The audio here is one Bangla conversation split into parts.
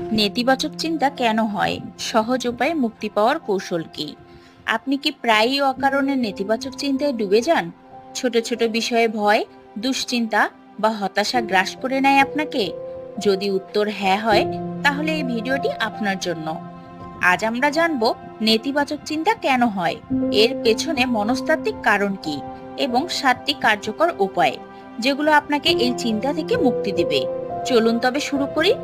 নেতিবাচক চিন্তা কেন হয়? সহজ উপায়ে মুক্তি পাওয়ার কৌশল কি? আপনি কি প্রায়ই অকারণে নেতিবাচক চিন্তায় ডুবে যান? ছোট ছোট বিষয়ে ভয়, দুশ্চিন্তা বা হতাশা গ্রাস করে নেয় আপনাকে? যদি উত্তর হ্যাঁ হয়, তাহলে এই ভিডিওটি আপনার জন্য। আজ আমরা জানব নেতিবাচক চিন্তা কেন হয়? এর পেছনে মনস্তাত্ত্বিক কারণ কি? এবং সাতটি কার্যকর উপায়, যেগুলো আপনাকে এই চিন্তা থেকে মুক্তি দিবে। চলুন তবে শুরু করি।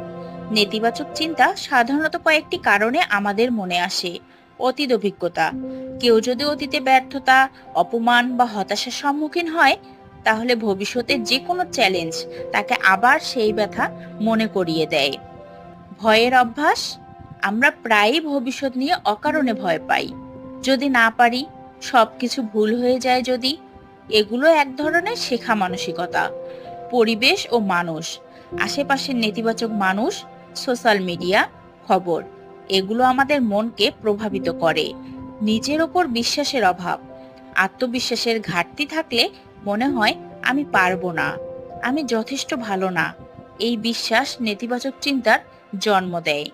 নেতিবাচক চিন্তা সাধারণত কয়েকটি কারণে আমাদের মনে আসে। অতীত অভিজ্ঞতা। কেউ যদি অতীতে ব্যর্থতা, অপমান বা হতাশার সম্মুখীন হয়, তাহলে ভবিষ্যতে যে কোনো চ্যালেঞ্জ তাকে আবার সেই ব্যথা মনে করিয়ে দেয়। ভয়ের অভ্যাস? আমরা প্রায়ই ভবিষ্যৎ নিয়ে অকারণে ভয় পাই। যদি না পারি সব কিছু ভুল হয়ে যায় যদি, এগুলো এক ধরনের শেখা মানসিকতা। পরিবেশ ও মানুষ। আশেপাশের নেতিবাচক মানুষ সোশ্যাল মিডিয়া, খবর, এগুলো আমাদের মনকে প্রভাবিত করে। নিজের ওপর বিশ্বাসের অভাব। আত্মবিশ্বাসের ঘাটতি থাকলে মনে হয় আমি পারব না, আমি যথেষ্ট ভালো না। এই বিশ্বাস নেতিবাচক চিন্তার জন্ম দেয়।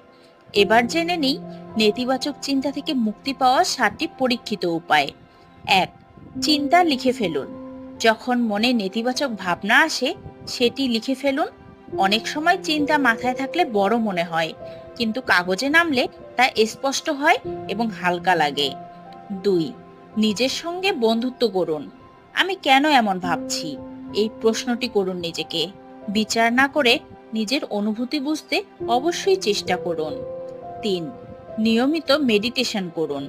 এবার জেনে নিই, নেতিবাচক চিন্তা থেকে মুক্তি পাওয়ার সাতটি পরীক্ষিত উপায়। এক, চিন্তা লিখে ফেলুন। যখন মনে নেতিবাচক ভাবনা আসে, সেটি লিখে ফেলুন অনেক সময় চিন্তা মাথায় থাকলে বড় মনে হয়, কিন্তু কাগজে নামলে তা স্পষ্ট হয় এবং হালকা লাগে। দুই, নিজের সঙ্গে বন্ধুত্ব করুন। আমি কেন এমন ভাবছি? এই প্রশ্নটি করুন নিজেকে। বিচার না করে নিজের অনুভূতি বুঝতে অবশ্যই চেষ্টা করুন। তিন, নিয়মিত মেডিটেশন করুন।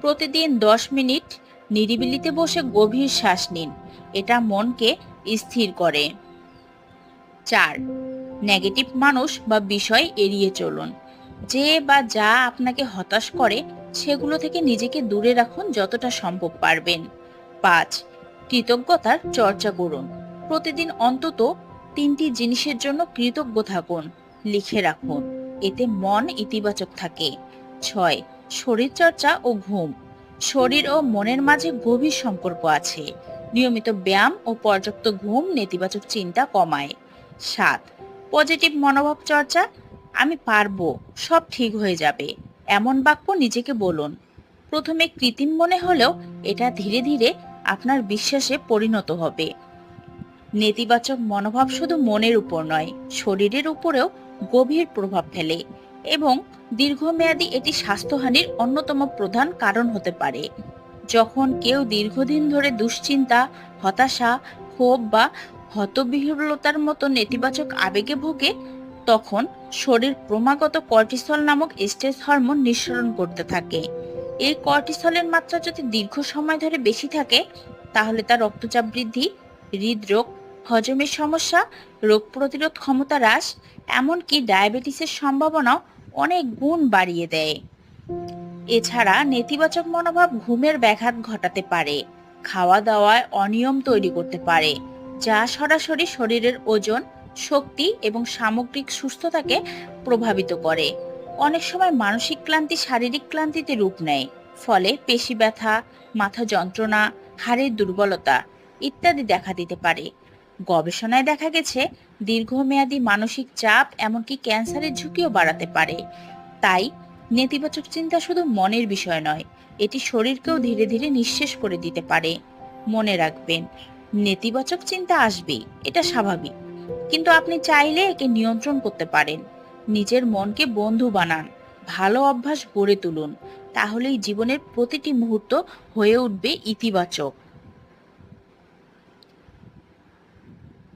প্রতিদিন দশ মিনিট নিরিবিলিতে বসে গভীর শ্বাস নিন। এটা মনকে স্থির করে। চার। নেগেটিভ মানুষ বা বিষয় এড়িয়ে চলুন। যে বা যা আপনাকে হতাশ করে, সেগুলো থেকে নিজেকে দূরে রাখুন যতটা সম্ভব পারবেন। পাঁচ, কৃতজ্ঞতার চর্চা করুন। প্রতিদিন অন্তত তিনটি জিনিসের জন্য কৃতজ্ঞ থাকুন, লিখে রাখুন। এতে মন ইতিবাচক থাকে। ছয় শরীর চর্চা ও ঘুম। শরীর ও মনের মাঝে গভীর সম্পর্ক আছে। নিয়মিত ব্যায়াম ও পর্যাপ্ত ঘুম নেতিবাচক চিন্তা কমায়। সাত। পজিটিভ মনোভাব চর্চা, আমি পারব, সব ঠিক হয়ে যাবে, এমন বাক্য নিজেকে বলুন। প্রথমে কৃত্রিম মনে হলেও এটা ধীরে ধীরে আপনার বিশ্বাসে পরিণত হবে। নেতিবাচক মনোভাব শুধু মনের উপর নয়, শরীরের উপরেও গভীর প্রভাব ফেলে এবং দীর্ঘমেয়াদী এটি স্বাস্থ্যহানির অন্যতম প্রধান কারণ হতে পারে। যখন কেউ দীর্ঘদিন ধরে দুশ্চিন্তা, হতাশা, ক্ষোভ বা হতবিহ্বলতার মতো নেতিবাচক আবেগে ভোগে, তখন শরীর ক্রমাগত কর্টিসল নামক স্ট্রেস হরমোন নিঃসরণ করতে থাকে। এই কর্টিসলের মাত্রা যদি দীর্ঘ সময় ধরে বেশি থাকে, তাহলে তা রক্তচাপ বৃদ্ধি, হৃদরোগ, হজমের সমস্যা, রোগ প্রতিরোধ ক্ষমতা হ্রাস, এমনকি ডায়াবেটিসের সম্ভাবনাও অনেক গুণ বাড়িয়ে দেয়। এছাড়া নেতিবাচক মনোভাব ঘুমের ব্যাঘাত ঘটাতে পারে খাওয়া দাওয়ায় অনিয়ম তৈরি করতে পারে যা সরাসরি শরীরের ওজন, শক্তি এবং সামগ্রিক সুস্থতাকে প্রভাবিত করে। অনেক সময় মানসিক ক্লান্তি শারীরিক ক্লান্তিতে রূপ নেয়, ফলে পেশি ব্যথা, মাথা যন্ত্রণা, হাড়ের দুর্বলতা ইত্যাদি দেখা দিতে পারে। গবেষণায় দেখা গেছে, দীর্ঘমেয়াদী মানসিক চাপ এমনকি ক্যান্সারের ঝুঁকিও বাড়াতে পারে। তাই নেতিবাচক চিন্তা শুধু মনের বিষয় নয়, এটি শরীরকেও ধীরে ধীরে নিঃশেষ করে দিতে পারে। মনে রাখবেন নেতিবাচক চিন্তা আসবেই, এটা স্বাভাবিক। কিন্তু আপনি চাইলে একে নিয়ন্ত্রণ করতে পারেন। নিজের মনকে বন্ধু বানান, ভালো অভ্যাস গড়ে তুলুন, তাহলেই জীবনের প্রতিটি মুহূর্ত হয়ে উঠবে ইতিবাচক।